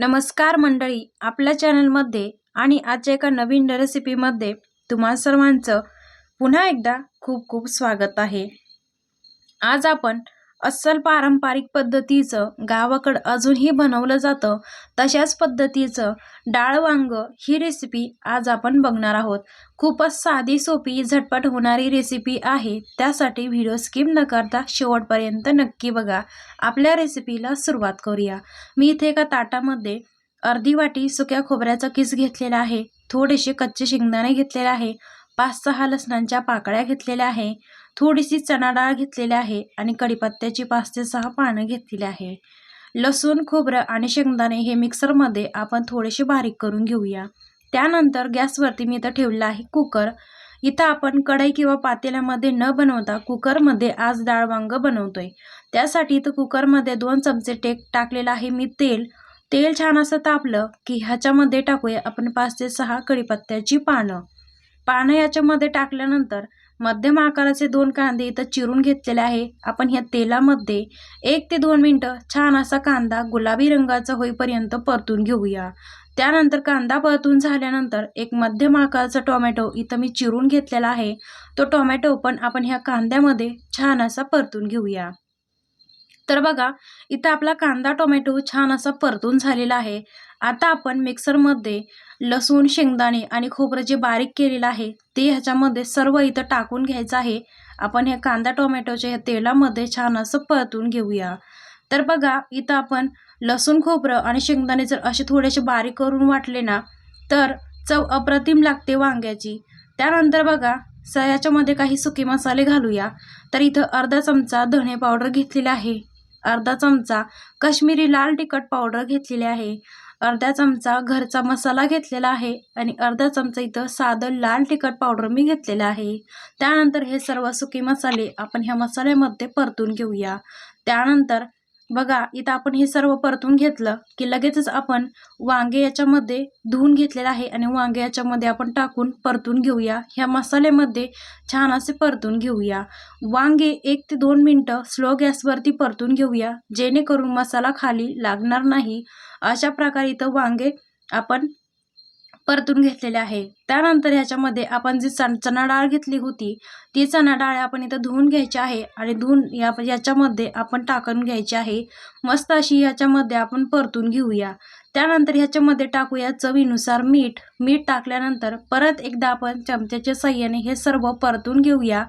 नमस्कार मंडळी आपल्या चॅनलमध्ये आणि आजच्या एका नवीन रेसिपीमध्ये तुम्हा सर्वांचं पुन्हा एकदा खूप खूप स्वागत आहे. आज आपण अस्सल पारंपरिक पद्धतीचं गावाकडं अजूनही बनवलं जातं तशाच पद्धतीचं डाळ वांग ही रेसिपी आज आपण बघणार आहोत. खूपच साधी सोपी झटपट होणारी रेसिपी आहे. त्यासाठी व्हिडिओ स्किप न करता शेवटपर्यंत नक्की बघा. आपल्या रेसिपीला सुरुवात करूया. मी इथे एका ताटामध्ये अर्धी वाटी सुक्या खोबऱ्याचा किस घेतलेला आहे. थोडेसे कच्चे शेंगदाणे घेतलेले आहे. पाच सहा लसणांच्या पाकळ्या घेतलेल्या आहे थोडीशी चणा डाळ घेतलेली आहे आणि कढीपत्त्याची पाच ते सहा पानं घेतलेली आहे. लसूण खोबरं आणि शेंगदाणे हे मिक्सरमध्ये आपण थोडेसे बारीक करून घेऊया. त्यानंतर गॅसवरती मी इथं ठेवलं आहे कुकर. इथं आपण कढई किंवा पातेल्यामध्ये न बनवता कुकरमध्ये आज डाळ वांग बनवतोय. त्यासाठी इथं कुकरमध्ये दोन चमचे टेक टाकलेलं आहे मी तेल. तेल छान असं तापलं की ह्याच्यामध्ये टाकूया आपण पाच ते सहा कढीपत्त्याची पानं. पानं याच्यामध्ये टाकल्यानंतर मध्यम आकाराचे दोन कांदे इथं चिरून घेतलेले आहे. आपण ह्या तेलामध्ये एक ते दोन मिनटं छान असा कांदा गुलाबी रंगाचा होईपर्यंत परतून घेऊया. त्यानंतर कांदा परतून झाल्यानंतर एक मध्यम आकाराचा टोमॅटो इथं मी चिरून घेतलेला आहे. तो टोमॅटो पण आपण ह्या कांद्यामध्ये छान असा परतून घेऊया. तर बघा इथं आपला कांदा टोमॅटो छान असा परतून झालेला आहे. आता आपण मिक्सरमध्ये लसूण शेंगदाणे आणि खोबरं जे बारीक केलेलं आहे ते ह्याच्यामध्ये सर्व इथं टाकून घ्यायचं आहे. आपण हे कांदा टोमॅटोच्या ह्या तेलामध्ये छान असं परतून घेऊया. तर बघा इथं आपण लसूण खोबरं आणि शेंगदाणे जर असे थोडेसे बारीक करून वाटले ना तर चव अप्रतिम लागते वांग्याची. त्यानंतर बघा स याच्यामध्ये काही सुके मसाले घालूया. तर इथं अर्धा चमचा धणे पावडर घेतलेला आहे. अर्धा चमचा कश्मीरी लाल तिखट पावडर घेतलेली आहे. अर्धा चमचा घरचा मसाला घेतलेला आहे आणि अर्धा चमचा इथं साधं लाल तिखट पावडर मी घेतलेलं आहे. त्यानंतर हे सर्व सुके मसाले आपण ह्या मसाल्यामध्ये परतून घेऊया. त्यानंतर बघा इथं आपण हे सर्व परतून घेतलं की लगेचच आपण वांगे याच्यामध्ये धुवून घेतलेलं आहे आणि वांगे याच्यामध्ये आपण टाकून परतून घेऊया. ह्या मसाल्यामध्ये छान असे परतून घेऊया. वांगे एक ते दोन मिनटं स्लो गॅसवरती परतून घेऊया जेणेकरून मसाला खाली लागणार नाही. अशा प्रकारे इथं वांगे आपण परतून घेतलेले आहे. त्यानंतर ह्याच्यामध्ये आपण जी चण चणा डाळ घेतली होती ती चणा डाळ आपण इथं धुवून घ्यायची आहे आणि धुवून या याच्यामध्ये आपण टाकून घ्यायची आहे. मस्त अशी ह्याच्यामध्ये आपण परतून घेऊया. त्यानंतर ह्याच्यामध्ये टाकूया चवीनुसार मीठ. मीठ टाकल्यानंतर परत एकदा आपण चमच्याच्या सहाय्याने हे सर्व परतून घेऊया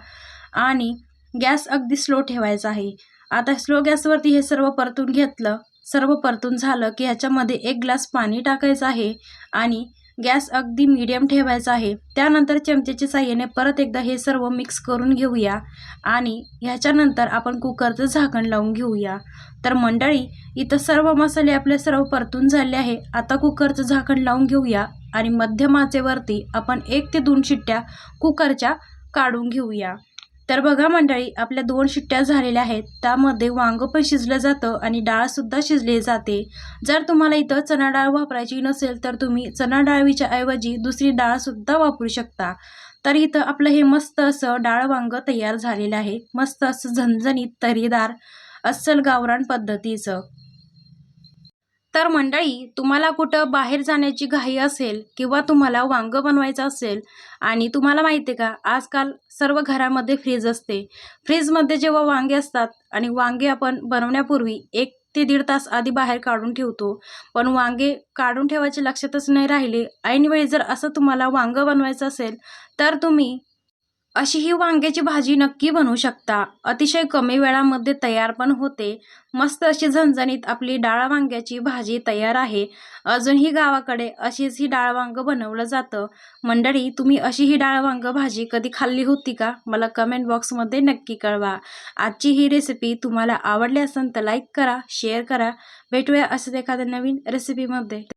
आणि गॅस अगदी स्लो ठेवायचा आहे. आता स्लो गॅसवरती हे सर्व परतून घेतलं. सर्व परतून झालं की ह्याच्यामध्ये एक ग्लास पाणी टाकायचं आहे आणि गॅस अगदी मीडियम ठेवायचा आहे. त्यानंतर चमच्याच्या साह्याने परत एकदा हे सर्व मिक्स करून घेऊया. आणि ह्याच्यानंतर आपण कुकरचं झाकण लावून घेऊया. तर मंडळी इथं सर्व मसाले आपले सर्व परतून झाले आहे. आता कुकरचं झाकण लावून घेऊया आणि मध्यम आचेवरती आपण एक ते दोन शिट्ट्या कुकरच्या काढून घेऊया. तर बघा मंडळी आपल्या दोन शिट्ट्या झालेल्या आहेत. त्यामध्ये वांग पण शिजलं जातं आणि डाळसुद्धा शिजली जाते. जर तुम्हाला इथं चणा डाळ वापरायची नसेल तर तुम्ही चणा डाळीच्या ऐवजी दुसरी डाळसुद्धा वापरू शकता. तर इथं आपलं हे मस्त असं डाळ वांग तयार झालेलं आहे. मस्त असं झणझणीत तरीदार अस्सल गावरान पद्धतीचं. तर मंडळी तुम्हाला कुठं बाहेर जाण्याची घाई असेल किंवा तुम्हाला वांगं बनवायचं असेल आणि तुम्हाला माहिती आहे का आजकाल सर्व घरामध्ये फ्रीज असते. फ्रीजमध्ये जेव्हा वांगे असतात आणि वांगे आपण बनवण्यापूर्वी एक ते दीड तास आधी बाहेर काढून ठेवतो. पण वांगे काढून ठेवायचे लक्षातच नाही राहिले. ऐनवेळी जर असं तुम्हाला वांगं बनवायचं असेल तर तुम्ही अशी ही वांग्याची भाजी नक्की बनवू शकता. अतिशय कमी वेळामध्ये तयार पण होते. मस्त अशी झणझणीत आपली डाळ वांग्याची भाजी तयार आहे. अजूनही गावाकडे अशीच ही डाळ वांग बनवलं जातं. मंडळी तुम्ही अशी ही डाळ वांग भाजी कधी खाल्ली होती का? मला कमेंट बॉक्समध्ये नक्की कळवा. आजची ही रेसिपी तुम्हाला आवडली असेल तर लाईक करा शेअर करा. भेटूया असं एखाद्या नवीन रेसिपीमध्ये